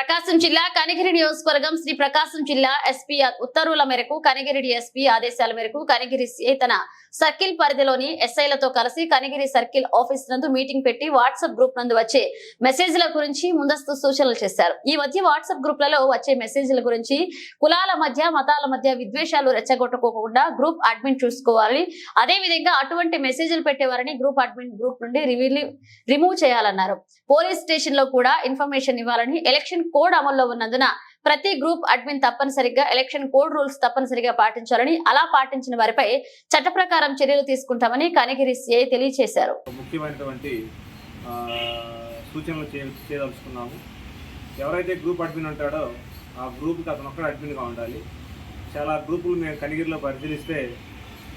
ప్రకాశం జిల్లా కనిగిరి నియోజకవర్గం శ్రీ ప్రకాశం జిల్లా ఎస్పీ ఉత్తర్వుల మేరకు కనిగిరి ఎస్పీ ఆదేశాల మేరకు కనిగిరి తన సర్కిల్ పరిధిలోని ఎస్ఐలతో కలిసి కనిగిరి సర్కిల్ ఆఫీస్ నందు మీటింగ్ పెట్టి వాట్సాప్ గ్రూప్ నందు వచ్చే మెసేజ్ల గురించి ముందస్తు సూచనలు చేశారు. ఈ మధ్య వాట్సాప్ గ్రూప్లలో వచ్చే మెసేజ్ల గురించి కులాల మధ్య మతాల మధ్య విద్వేషాలు రెచ్చగొట్టుకోకుండా గ్రూప్ అడ్మిన్ చూసుకోవాలి. అదే విధంగా అటువంటి మెసేజ్లు పెట్టేవారని గ్రూప్ అడ్మిన్ గ్రూప్ నుండి రివీల్ రిమూవ్ చేయాలన్నారు. పోలీస్ స్టేషన్లో కూడా ఇన్ఫర్మేషన్ ఇవ్వాలని ఎలక్షన్ కోడ్ అమల్లో ఉన్నందున ప్రతి గ్రూప్ అడ్మిన్ తప్పనిసరిగా ఎలక్షన్ కోడ్ రూల్స్ తప్పనిసరిగా పాటించాలని అలా పాటించిన వారిపై చట్ట ప్రకారం చర్యలు తీసుకుంటామని కనగిరి సిఐ తెలియజేశారు ముఖ్యమైనటువంటి సూచనలు చేయదలుచుకున్నాము. ఎవరైతే గ్రూప్ అడ్మిన్ ఉంటాడో ఆ గ్రూప్కి అతను ఒక్కడ అడ్మిన్గా ఉండాలి. చాలా గ్రూపులు మేము కనిగిరిలో పరిశీలిస్తే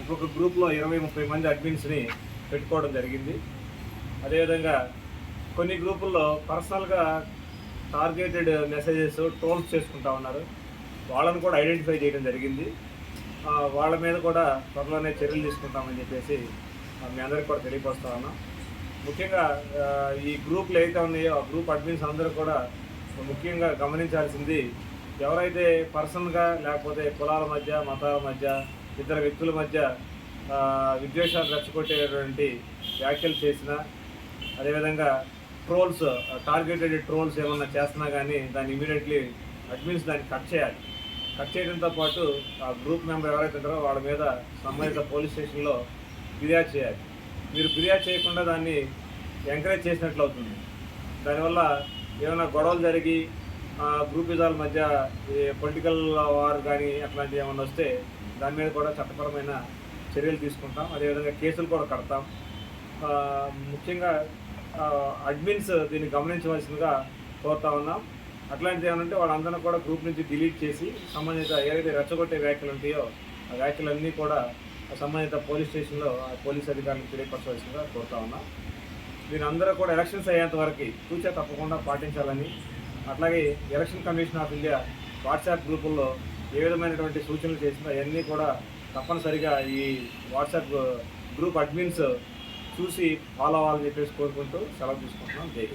ఒక్కొక్క గ్రూప్లో ఇరవై ముప్పై మంది అడ్మిన్స్ని పెట్టుకోవడం జరిగింది. అదేవిధంగా కొన్ని గ్రూపుల్లో పర్సనల్గా టార్గెటెడ్ మెసేజెస్ ట్రోల్స్ చేసుకుంటా ఉన్నారు. వాళ్ళని కూడా ఐడెంటిఫై చేయడం జరిగింది. వాళ్ళ మీద కూడా త్వరలోనే చర్యలు తీసుకుంటామని చెప్పేసి ఆ, మీ అందరికి కూడా తెలియపరుస్తా ఉన్నాం. ముఖ్యంగా ఈ గ్రూప్లు ఏవైతే ఉన్నాయో ఆ గ్రూప్ అడ్మిన్స్ అందరూ కూడా ముఖ్యంగా గమనించాల్సింది ఎవరైతే పర్సన్గా లేకపోతే కులాల మధ్య మతాల మధ్య ఇతర వ్యక్తుల మధ్య విద్వేషాలు రెచ్చగొట్టేటువంటి వ్యాఖ్యలు చేసినా అదేవిధంగా ట్రోల్స్ టార్గెటెడ్ ట్రోల్స్ ఏమన్నా చేస్తున్నా కానీ దాన్ని ఇమీడియట్లీ అడ్మిన్స్ దాన్ని కట్ చేయాలి. కట్ చేయడంతో పాటు ఆ గ్రూప్ మెంబర్ ఎవరైతే ఉంటారో వాళ్ళ మీద సంబంధిత పోలీస్ స్టేషన్లో ఫిర్యాదు చేయాలి. మీరు ఫిర్యాదు చేయకుండా దాన్ని ఎంకరేజ్ చేసినట్లు అవుతుంది. దానివల్ల ఏమైనా గొడవలు జరిగి గ్రూప్ గ్రూపిజాల మధ్య పొలిటికల్ వార్ కానీ అట్లాంటివి ఏమైనా వస్తే దాని మీద కూడా చట్టపరమైన చర్యలు తీసుకుంటాం. అదేవిధంగా కేసులు కూడా కడతాం. ముఖ్యంగా అడ్మిన్స్ దీన్ని గమనించవలసిందిగా కోరుతా ఉన్నాం. అట్లాంటిది ఏమంటే వాళ్ళందరినీ కూడా గ్రూప్ నుంచి డిలీట్ చేసి సంబంధిత ఏదైతే రెచ్చగొట్టే వ్యాఖ్యలు ఉంటాయో ఆ వ్యాఖ్యలన్నీ కూడా సంబంధిత పోలీస్ స్టేషన్లో ఆ పోలీస్ అధికారులకు తెలియపరచవలసిందిగా కోరుతా ఉన్నాం. దీని అందరూ కూడా ఎలక్షన్స్ అయ్యేంత వరకు తూచా తప్పకుండా పాటించాలని అట్లాగే election commission of India WhatsApp గ్రూపుల్లో ఏ విధమైనటువంటి సూచనలు చేసినా అవన్నీ కూడా తప్పనిసరిగా ఈ వాట్సాప్ గ్రూప్ అడ్మిన్స్ చూసి ఫాలో అవ్వాలని చెప్పేసి కోరుకుంటూ సెలవు తీసుకుంటున్నాం. జై